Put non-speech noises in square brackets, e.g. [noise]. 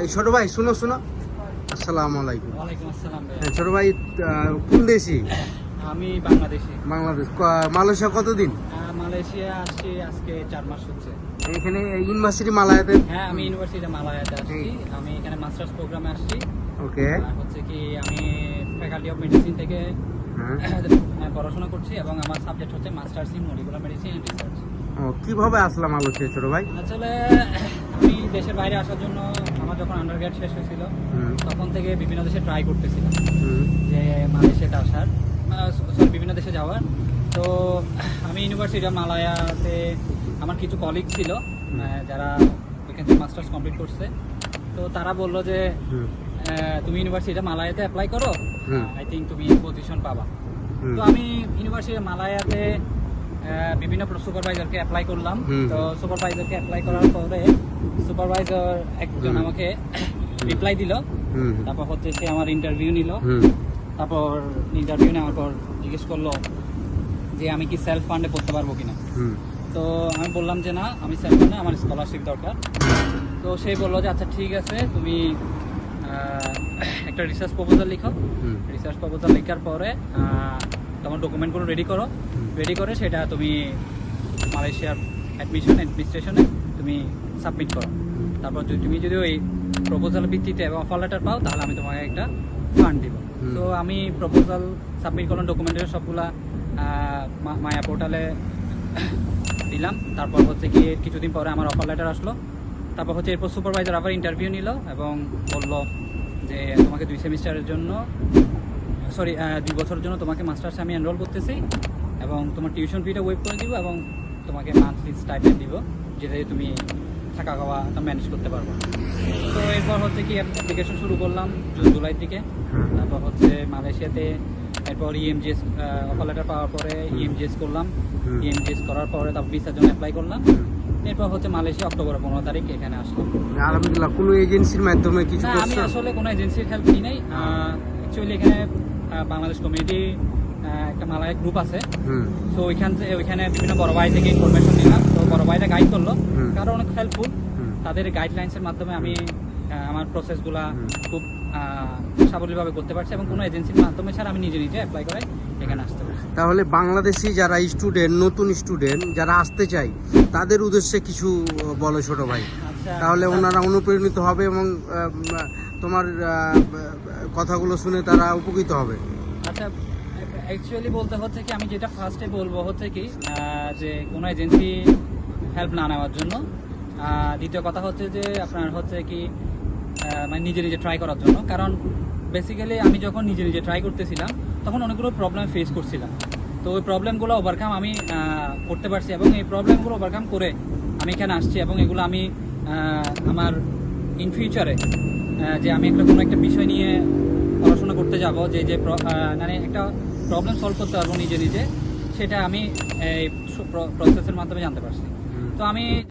এই ছোট ভাই শুনো শুনো। আসসালামু আলাইকুম। ছোট ভাই কোন দেশি? আমি বাংলাদেশি। বাংলাদেশ। মালয়েশিয়া কতদিন? মালয়েশিয়া আসছি আজকে চার মাস হচ্ছে। এখানে ইউনিভার্সিটি মালায়াতে? হ্যাঁ আমি ইউনিভার্সিটি মালয়াতে আসছি। আমি এখানে মাস্টার্স প্রোগ্রামে আসছি। ওকে। হচ্ছে কি আমি ফ্যাকাল্টি অফ মেডিসিন থেকে হ্যাঁ। [coughs] পড়াশোনা করছি এবং আমার সাবজেক্ট হচ্ছে masters in molecular medicine and research ও কীভাবে আসলাম মালয়েশিয়া ছোট ভাই? আসলে [coughs] আমি দেশের বাইরে আসার জন্য যখন আন্ডারগ্রেড শেষ হয়েছিল তখন থেকে বিভিন্ন দেশে ট্রাই করতেছিলাম যে মালয়েশিয়াতে আসার। সরি বিভিন্ন দেশে যাওয়ার। তো আমি ইউনিভার্সিটি অফ মালায়াতে আমার কিছু কলিগ ছিল যারা ওইখান থেকে মাস্টার্স কমপ্লিট করছে। তো তারা বলল যে তুমি ইউনিভার্সিটি মালায়াতে অ্যাপ্লাই করো। আই থিঙ্ক তুমি পজিশন পাবা। তো আমি ইউনিভার্সিটি মালায়াতে বিভিন্ন সুপারভাইজারকে অ্যাপ্লাই করলাম। তো সুপারভাইজারকে অ্যাপ্লাই করার পরে সুপারভাইজার একজন আমাকে রিপ্লাই দিল। তারপর হচ্ছে সে আমার ইন্টারভিউ নিল। তারপর ইন্টারভিউ নেওয়ার পর জিজ্ঞেস করল যে আমি কি সেলফ ফান্ডে পড়তে পারব কিনা? তো আমি বললাম যে না আমি সেলফ ফান্ডে আমার স্কলারশিপ দরকার। তো সে বলল যে আচ্ছা ঠিক আছে তুমি একটা রিসার্চ প্রপোজাল লিখো। রিসার্চ প্রপোজাল লেখার পরে তোমার ডকুমেন্টগুলো রেডি করো। রেডি করে সেটা তুমি মালয়েশিয়ার অ্যাডমিশন অ্যাডমিনিস্ট্রেশনে তুমি সাবমিট করো। তারপর যদি তুমি যদি ওই প্রপোজাল ভিত্তিতে এবং অফার লেটার পাও তাহলে আমি তোমাকে একটা ফান্ড দিব। তো আমি প্রপোজাল সাবমিট করলাম ডকুমেন্টের সবগুলা মায়া পোর্টালে দিলাম। তারপর হচ্ছে কি কিছুদিন পরে আমার অফার লেটার আসলো। তারপর হচ্ছে এরপর সুপারভাইজার আবার ইন্টারভিউ নিল এবং বলল যে তোমাকে দুই সেমিস্টারের জন্য সরি দুই বছরের জন্য তোমাকে মাস্টার্সে আমি এনরোল করতেছি এবং তোমার টিউশন ফিটা ওয়েব করে দিব এবং তোমাকে মান্থলি স্টাইপেন্ড দিব যেটা তুমি থাকা খাওয়া ম্যানেজ করতে পারব। তো এরপর হচ্ছে কি অ্যাপ্লিকেশন শুরু করলাম জুন জুলাই থেকে তারপর হচ্ছে মালয়েশিয়াতে এরপর E ইএমজিএস অফার লেটার পাওয়ার পরে E ইএমজিএস করলাম। হুম। ইএমজিএস করার পরে তারপর ভিসার জন্য অ্যাপ্লাই করলাম। এরপর হচ্ছে মালয়েশিয়া অক্টোবর পনেরো তারিখ এখানে আসলাম। আলহামদুলিল্লাহ কোনো এজেন্সির মাধ্যমে কিছু আমি আসলে কোনো এজেন্সির হেল্প নিই নাই। অ্যাকচুয়ালি এখানে বাংলাদেশ কমিউনিটি একটা মালায় গ্রুপ আছে। তো ওইখান থেকে ওইখানে বিভিন্ন বড় ভাই থেকে ইনফরমেশন নিলাম। তো বড় ভাইরা গাইড করল। কারণ অনেক হেল্পফুল তাদের গাইডলাইন্সের মাধ্যমে আমি আমার প্রসেসগুলা খুব সাবলীলভাবে করতে পারছি এবং কোনো এজেন্সির মাধ্যমে ছাড়া আমি নিজে নিজে অ্যাপ্লাই করে এখানে আসতে পারছি। তাহলে বাংলাদেশি যারা স্টুডেন্ট নতুন স্টুডেন্ট যারা আসতে চাই তাদের উদ্দেশ্যে কিছু বলো ছোট ভাই। আচ্ছা। তাহলে ওনারা অনুপ্রেরিত হবে এবং তোমার কথাগুলো শুনে তারা উপকৃত হবে। আচ্ছা অ্যাকচুয়ালি বলতে হচ্ছে কি, আমি যেটা ফার্স্টে বলব হচ্ছে কি যে কোনো এজেন্সি হেল্প না নেওয়ার জন্য। দ্বিতীয় কথা হচ্ছে যে আপনার হচ্ছে কি মানে নিজে নিজে ট্রাই করার জন্য। কারণ বেসিক্যালি আমি যখন নিজে নিজে ট্রাই করতেছিলাম, তখন অনেকগুলো প্রবলেম ফেস করছিলাম। তো ওই প্রবলেমগুলো ওভারকাম আমি করতে পারছি এবং এই প্রবলেমগুলো ওভারকাম করে আমি এখানে আসছি এবং এগুলো আমি আমার ইন ফিউচারে যে আমি একটা কোনো একটা বিষয় নিয়ে পড়াশোনা করতে যাব যে যে মানে একটা প্রবলেম সলভ করতে পারব নিজে নিজে সেটা আমি এই প্রসেসের মাধ্যমে জানতে পারছি। তো আমি